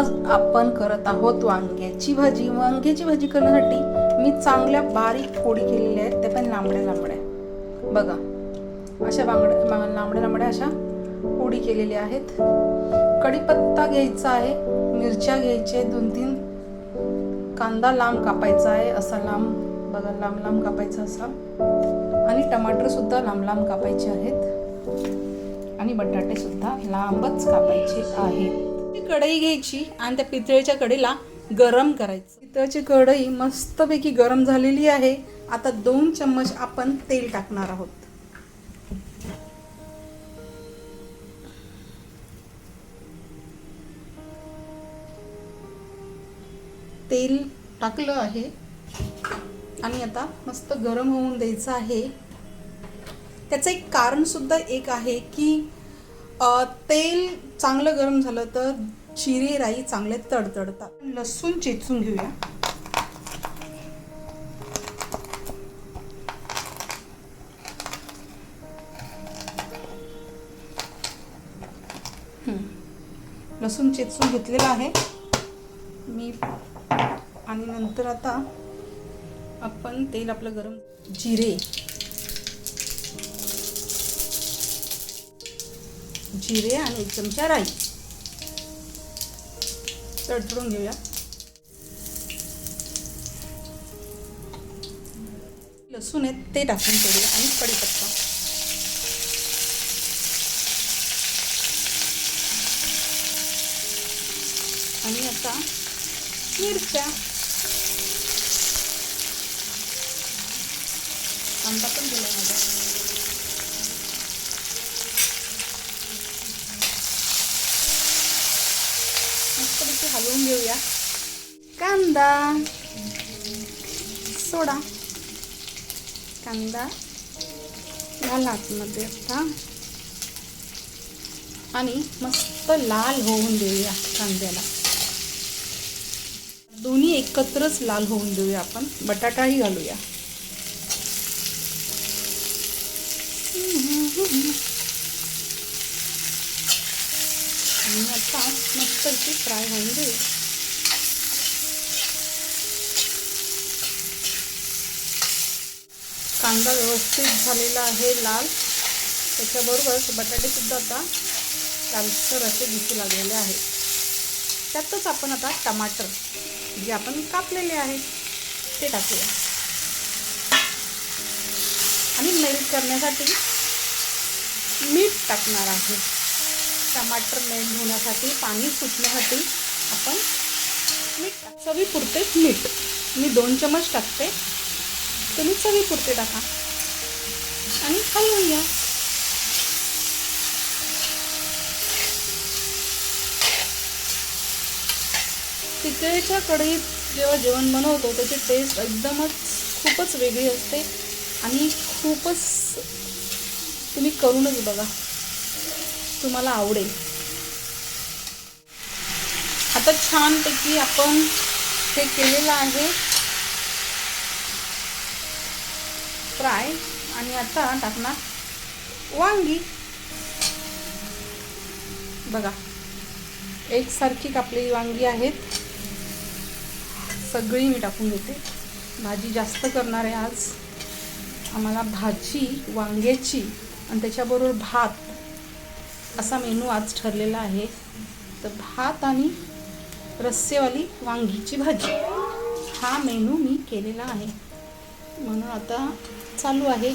आज आपण करत आहोत वांग्याची भाजी. वांग्याची भाजी करण्यासाठी मी चांगल्या बारीक फोडी केलेल्या आहेत. त्या पण लांबड्या लांबड्या. बघा अशा बांगड्या लांबड्या लांबड्या अशा फोडी केलेल्या आहेत. कढीपत्ता घ्यायचा आहे मिरच्या घ्यायच्या दोन तीन कांदा लांब कापायचा आहे असा लांब बघा लांब लांब कापायचा असा. आणि टमाटर सुद्धा लांब लांब कापायचे आहेत. आणि बटाटे सुद्धा लांबच कापायचे आहेत. ती कढई घ्यायची आणि त्या पितळेच्या कढईला गरम करायचं. पितळची कढई मस्तपैकी गरम झालेली आहे. आता दोन चम्मच आपण तेल टाकणार आहोत. तेल टाकलं आहे. आणि आता मस्त गरम होऊन द्यायचं आहे. त्याचं एक कारण सुद्धा एक आहे की तेल चांगलं गरम झालं तर चिरे राई चांगले तडतडतात. लसूण चेचून घेऊया. लसूण चेचून घेतलेला आहे. मी आणि नंतर आता आपण तेल आपलं गरम जिरे जिरे आणि एक चमचा राई. तडतडून घेऊया. लसूण आहे ते टाकून करूया आणि कढीपत्ता. आणि आता मिरच्या. कांदा पण दिला माझा मस्तपैकी हलवून घेऊया कांदा. सोडा. कांदा. घाला आतमध्ये आता. आणि मस्त लाल होऊन देऊया कांद्याला. दोन्ही एकत्रच लाल होऊन देऊया आपण. बटाटाही घालूया. आणि आता मस्त अशी फ्राय होऊन देऊ. कांदा व्यवस्थित झालेला आहे लाल. त्याच्याबरोबर बटाटेसुद्धा आता लालसर असे दिसू लागलेले आहे. त्यातच आपण आता टमाटर जे आपण कापलेले आहेत ते टाकूया. आणि मेल्ट करण्यासाठी मीठ टाकणार आहे. टमाटर मेल्ट होण्यासाठी पाणी सुटण्यासाठी आपण मीठ सवी चवीपुरते मीठ. मी दोन चमच टाकते. तुम्ही चवीपुरते टाका. आणि हलवून घ्या. पितळेच्या कढईत जेव्हा जेवण बनवतो त्याची टेस्ट एकदमच खूपच वेगळी असते आणि खूपच तुम्ही करूनच बघा. तुम्हाला आवडेल. आता छानपैकी आपण हे केलेलं आहे. फ्राय आणि आता टाकणार वांगी. बघा एकसारखी कापलेली वांगी आहेत. सगळी मी टाकून देते भाजी जास्त करणार आहे आज. आम्हाला भाजी वांग्याची आणि त्याच्याबरोबर भात असा मेनू आज ठरलेला आहे. तर भात आणि रस्सेवाली वांगीची भाजी. हा मेनू मी केलेला आहे. म्हणून आता चालू आहे.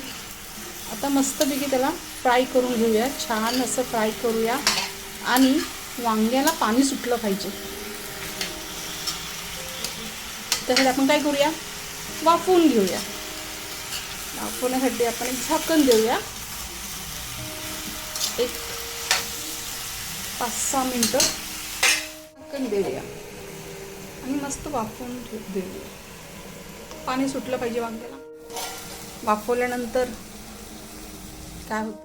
आता मस्तपैकी त्याला फ्राय करून घेऊया. छान असं फ्राय करूया. आणि वांग्याला पाणी सुटलं पाहिजे. त्यासाठी आपण काय करूया? वाफवून घेऊया. वाफवण्यासाठी आपण एक झाकण देऊया. एक पाच सहा मिनटं झाकण देऊया. आणि मस्त वाफवून ठेव देऊया. पाणी सुटलं पाहिजे वांग्याला. वाफवल्यानंतर काय होतं?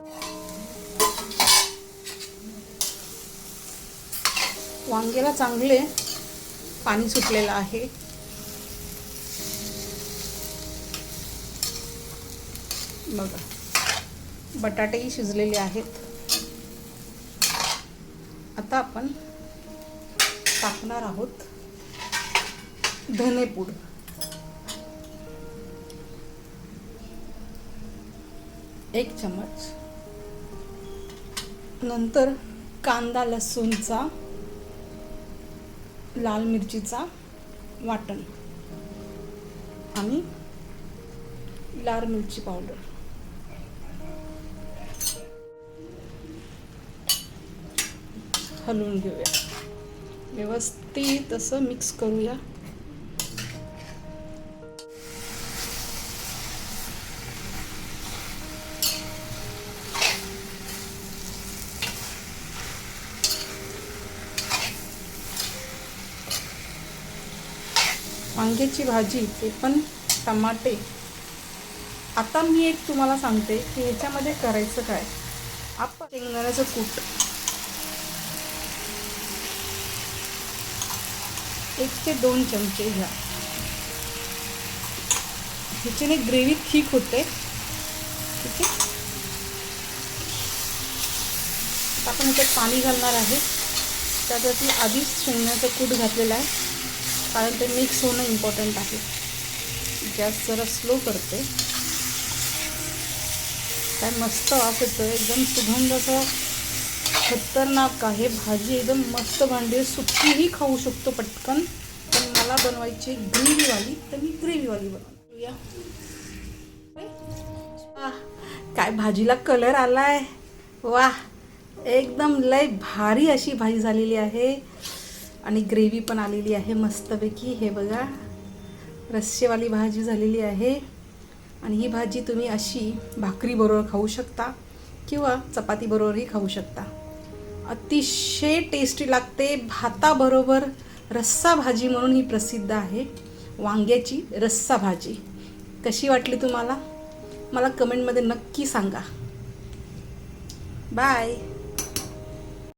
वांग्याला चांगले पाणी सुटलेलं आहे. बघा बटाटेही शिजलेले आहेत. आता आपण टाकणार आहोत धनेपूड. एक चमच नंतर कांदा लसूणचा लाल मिरचीचा वाटण आणि लाल मिरची पावडर. हलवून घेऊया. व्यवस्थित असं मिक्स करूया. वांग्याची भाजी ते पण टमाटे. आता मी एक तुम्हाला सांगते की ह्याच्यामध्ये करायचं काय? आपण शेंगदाण्याचं कूट. एक ते दोन चमचे घ्या. ह्याच्याने ग्रेव्ही थिक होते. ठीक आहे? आता आपण ह्याच्यात पाणी घालणार आहे. त्यासाठी आधीच शेंगण्याचं कूट घातलेलं आहे. कारण ते मिक्स होणं इम्पॉर्टंट आहे. गॅस जरा स्लो करते. काय मस्त वास येतो एकदम सुगंध असं खतरनाक आहे. भाजी एकदम मस्त भांडी सुकीही खाऊ शकतो पटकन. पण मला बनवायची ग्रेव्हीवाली तर मी ग्रेव्हीवाली बनवूया. काय भाजीला कलर आला आहे वा एकदम लय भारी अशी भाजी झालेली आहे. आणि ग्रेव्ही पण आलेली आहे मस्तपैकी. हे बघा रस्सेवाली भाजी झालेली आहे. आणि ही भाजी तुम्ही अशी भाकरीबरोबर खाऊ शकता किंवा चपातीबरोबरही खाऊ शकता. अतिशय टेस्टी लागते. भाताबरोबर रस्सा भाजी म्हणून ही प्रसिद्ध आहे. वांग्याची रस्सा भाजी. कशी वाटली तुम्हाला? मला कमेंटमध्ये नक्की सांगा. बाय